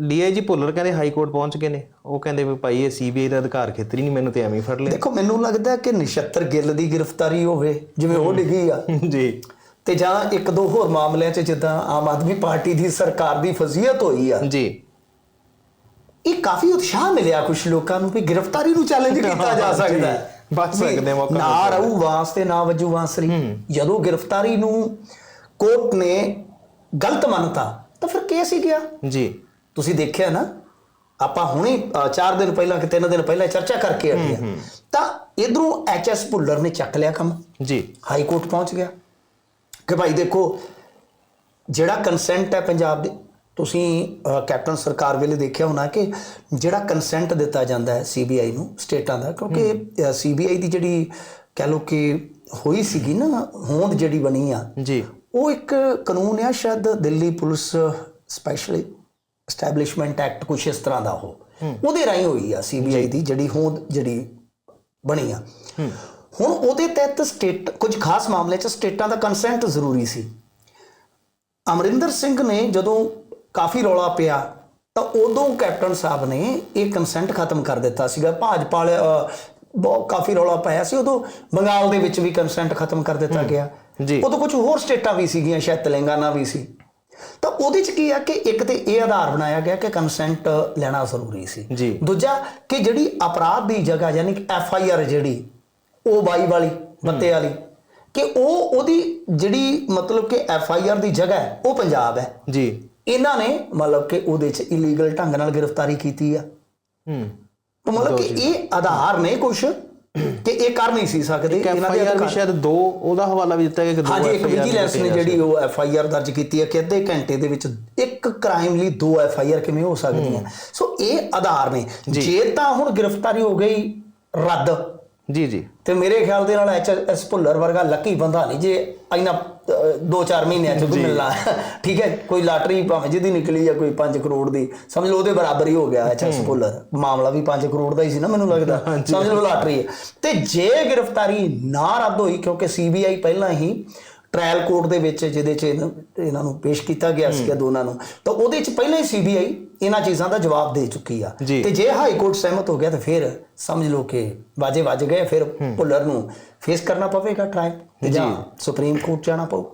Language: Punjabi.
ਡੀਆਈਜੀ ਭੁੱਲਰ ਕਹਿੰਦੇ ਹਾਈ ਕੋਰਟ ਪਹੁੰਚ ਗਏ ਨੇ। ਉਹ ਕਹਿੰਦੇ ਵੀ ਭਾਈ ਇਹ ਸੀਬੀਆਈ ਦਾ ਅਧਿਕਾਰ ਖੇਤਰ ਨਹੀਂ ਮੈਨੂੰ ਤੇ ਐਵੇਂ ਫੜ ਲਿਆ। ਦੇਖੋ ਮੈਨੂੰ ਲੱਗਦਾ ਕਿ ਨਿਸ਼ਤਰ ਗਿੱਲ ਦੀ ਗ੍ਰਿਫਤਾਰੀ ਹੋਵੇ ਜਿਵੇਂ ਉਹ ਡਿੱਗੀ ਆ। ਜੀ। ਤੇ ਜਾਂ ਇੱਕ ਦੋ ਹੋਰ ਮਾਮਲਿਆਂ 'ਚ ਜਿੱਦਾਂ ਆਮ ਆਦਮੀ ਪਾਰਟੀ ਦੀ ਸਰਕਾਰ ਦੀ ਫਜ਼ੀਅਤ ਹੋਈ ਆ। ਜੀ। ਇਹ ਕਾਫੀ ਉਤਸ਼ਾਹ ਮਿਲਿਆ ਕੁਝ ਲੋਕਾਂ ਨੂੰ ਵੀ ਗ੍ਰਿਫਤਾਰੀ ਨੂੰ ਚੈਲੰਜ ਕੀਤਾ ਜਾ ਸਕਦਾ ਹੈ। ਬਚ ਸਕਦੇ ਮੌਕਾ ਨਾ ਰਹੂ ਵਾਸਤੇ ਨਾ ਵਜੂ ਵਾਂਸਰੀ ਜਦੋਂ ਗ੍ਰਿਫਤਾਰੀ ਨੂੰ ਕੋਰਟ ਨੇ ਗਲਤ ਮੰਨਤਾ ਤਾਂ ਫਿਰ ਕੇਸ ਹੀ ਗਿਆ। ਜੀ। ਤੁਸੀਂ ਦੇਖਿਆ ਨਾ ਆਪਾਂ ਹੁਣੇ 4 ਦਿਨ ਪਹਿਲਾਂ ਕਿ 3 ਦਿਨ ਪਹਿਲਾਂ ਚਰਚਾ ਕਰਕੇ ਹਟੇ ਹਾਂ ਤਾਂ ਇਧਰੋਂ ਐਚਐਸ ਭੁੱਲਰ ਨੇ ਚੱਕ ਲਿਆ ਕੰਮ। ਜੀ। ਹਾਈ ਕੋਰਟ ਪਹੁੰਚ ਗਿਆ। ਕਿ ਭਾਈ ਦੇਖੋ ਜਿਹੜਾ ਕੰਸੈਂਟ ਹੈ ਪੰਜਾਬ ਦੇ ਤੁਸੀਂ ਕੈਪਟਨ ਸਰਕਾਰ ਵੇਲੇ ਦੇਖਿਆ ਹੋਣਾ ਕਿ ਜਿਹੜਾ ਕੰਸੈਂਟ ਦਿੱਤਾ ਜਾਂਦਾ ਹੈ ਸੀਬੀਆਈ ਨੂੰ ਸਟੇਟਾਂ ਦਾ ਕਿਉਂਕਿ ਸੀਬੀਆਈ ਦੀ ਜਿਹੜੀ ਕਹਿ ਲਓ ਕਿ ਹੋਈ ਸੀਗੀ ਨਾ ਹੋਂਦ ਜਿਹੜੀ ਬਣੀ ਆ ਜੀ। ਉਹ ਇੱਕ ਕਾਨੂੰਨ ਆ ਸ਼ਾਇਦ Delhi police special establishment act ਕੁਛ ਇਸ ਤਰ੍ਹਾਂ ਦਾ ਉਹ। ਉਹਦੇ ਰਾਹੀਂ ਹੋਈ ਆ ਸੀਬੀਆਈ ਦੀ ਜਿਹੜੀ ਹੋਂਦ ਜਿਹੜੀ ਬਣੀ ਆ। ਹੁਣ ਉਹਦੇ ਤਹਿਤ ਸਟੇਟ ਕੁਝ ਖਾਸ ਮਾਮਲੇ 'ਚ ਸਟੇਟਾਂ ਦਾ ਕੰਸੈਂਟ ਜ਼ਰੂਰੀ ਸੀ। ਅਮਰਿੰਦਰ ਸਿੰਘ ਨੇ ਜਦੋਂ ਕਾਫੀ ਰੌਲਾ ਪਿਆ ਤਾਂ ਉਦੋਂ ਕੈਪਟਨ ਸਾਹਿਬ ਨੇ ਇਹ ਕੰਸੈਂਟ ਖਤਮ ਕਰ ਦਿੱਤਾ ਸੀਗਾ। ਭਾਜਪਾ ਬਹੁਤ ਕਾਫੀ ਰੌਲਾ ਪਾਇਆ ਸੀ ਉਦੋਂ ਬੰਗਾਲ ਦੇ ਵਿੱਚ ਵੀ ਕੰਸੈਂਟ ਖਤਮ ਕਰ ਦਿੱਤਾ ਗਿਆ। ਜੀ। ਉਦੋਂ ਕੁਝ ਹੋਰ ਸਟੇਟਾਂ ਵੀ ਸੀਗੀਆਂ ਸ਼ਾਇਦ ਤੇਲੰਗਾਨਾ ਵੀ ਸੀ। ਤਾਂ ਉਹਦੇ ਚ ਕੀ ਆ ਕਿ ਇੱਕ ਤੇ ਇਹ ਆਧਾਰ ਬਣਾਇਆ ਗਿਆ ਕਿ ਕੰਸੈਂਟ ਲੈਣਾ ਜ਼ਰੂਰੀ ਸੀ। ਜੀ। ਦੂਜਾ ਕਿ ਜਿਹੜੀ ਅਪਰਾਧ ਦੀ ਜਗ੍ਹਾ ਯਾਨੀ ਕਿ ਐਫ ਆਈ ਆਰ ਜਿਹੜੀ ਉਹ ਬਾਈ ਵਾਲੀ ਬੱਤੇ ਵਾਲੀ ਕਿ ਉਹ ਉਹਦੀ ਜਿਹੜੀ ਮਤਲਬ ਕਿ ਐਫ ਆਈ ਆਰ ਦੀ ਜਗ੍ਹਾ ਹੈ ਉਹ ਪੰਜਾਬ ਹੈ। ਜੀ। ਇਹਨਾਂ ਨੇ ਮਤਲਬ ਕਿ ਉਹਦੇ ਚ ਇਲੀਗਲ ਢੰਗ ਨਾਲ ਗ੍ਰਿਫਤਾਰੀ ਕੀਤੀ ਆ। ਹੂੰ। ਮਤਲਬ ਕਿ ਇਹ ਆਧਾਰ ਨੇ ਕੁਝ ਕਿ ਇਹ ਕਰ ਨਹੀਂ ਸੀ ਸਕਦੇ ਆਈ ਆਰ ਵੀ ਸ਼ਾਇਦ ਦੋ ਉਹਦਾ ਹਵਾਲਾ ਵੀ ਦਿੱਤਾ ਗਿਆ ਕਿ ਦੋ ਹਾਂਜੀ ਇੱਕ ਵਿਜੀਲੈਂਸ ਨੇ। ਜਿਹੜੀ ਉਹ ਐਫ ਆਈ ਆਰ ਦਰਜ ਕੀਤੀ ਹੈ ਕਿ ਅੱਧੇ ਘੰਟੇ ਦੇ ਵਿੱਚ ਇੱਕ ਕ੍ਰਾਈਮ ਲਈ ਦੋ ਐਫ ਆਈ ਆਰ ਕਿਵੇਂ ਹੋ ਸਕਦੀਆਂ। ਸੋ ਇਹ ਆਧਾਰ ਨੇ। ਜੇ ਤਾਂ ਹੁਣ ਗ੍ਰਿਫਤਾਰੀ ਹੋ ਗਈ ਰੱਦ। ਜੀ ਜੀ। ਤੇ ਮੇਰੇ ਖਿਆਲ ਦੇ ਨਾਲ ਐਚ ਐਸ ਭੁੱਲਰ ਵਰਗਾ ਲੱਕੀ ਬੰਦਾ ਨਹੀਂ ਜੇ ਇੰਨਾ 2-4 ਮਹੀਨਿਆਂ ਚ ਕੋਈ ਮਿਲਣਾ। ਠੀਕ ਹੈ ਕੋਈ ਲਾਟਰੀ ਭਾਵੇਂ ਜਿਹਦੀ ਨਿਕਲੀ ਆ ਕੋਈ 5 ਕਰੋੜ ਦੀ। ਸਮਝ ਲਓ ਉਹਦੇ ਬਰਾਬਰ ਹੀ ਹੋ ਗਿਆ ਐਚ ਐਸ ਭੁੱਲਰ। ਮਾਮਲਾ ਵੀ 5 ਕਰੋੜ ਦਾ ਹੀ ਸੀ ਨਾ ਮੈਨੂੰ ਲੱਗਦਾ। ਸਮਝ ਲਓ ਲਾਟਰੀ। ਹੈ ਤੇ ਜੇ ਗ੍ਰਿਫਤਾਰੀ ਨਾ ਰੱਦ ਹੋਈ ਕਿਉਂਕਿ ਸੀਬੀਆਈ ਪਹਿਲਾਂ ਹੀ ਟ੍ਰਾਇਲ ਕੋਰਟ ਦੇ ਵਿੱਚ ਜਿਹਦੇ ਚ ਇਹਨਾਂ ਨੂੰ ਪੇਸ਼ ਕੀਤਾ ਗਿਆ ਸੀ ਦੋਨਾਂ ਨੂੰ ਤਾਂ ਉਹਦੇ ਚ ਪਹਿਲਾਂ ਹੀ ਸੀਬੀਆਈ ਇਹਨਾਂ ਚੀਜ਼ਾਂ ਦਾ ਜਵਾਬ ਦੇ ਚੁੱਕੀ ਆ। ਤੇ ਜੇ ਹਾਈ ਕੋਰਟ ਸਹਿਮਤ ਹੋ ਗਿਆ ਤਾਂ ਫਿਰ ਸਮਝ ਲਓ ਕਿ ਬਾਜੇ ਵੱਜ ਗਏ ਫਿਰ ਭੁੱਲਰ ਨੂੰ ਫੇਸ ਕਰਨਾ ਪਵੇਗਾ ਟ੍ਰਾਇਲ ਤੇ ਜਾਂ ਸੁਪਰੀਮ ਕੋਰਟ ਜਾਣਾ ਪਊ।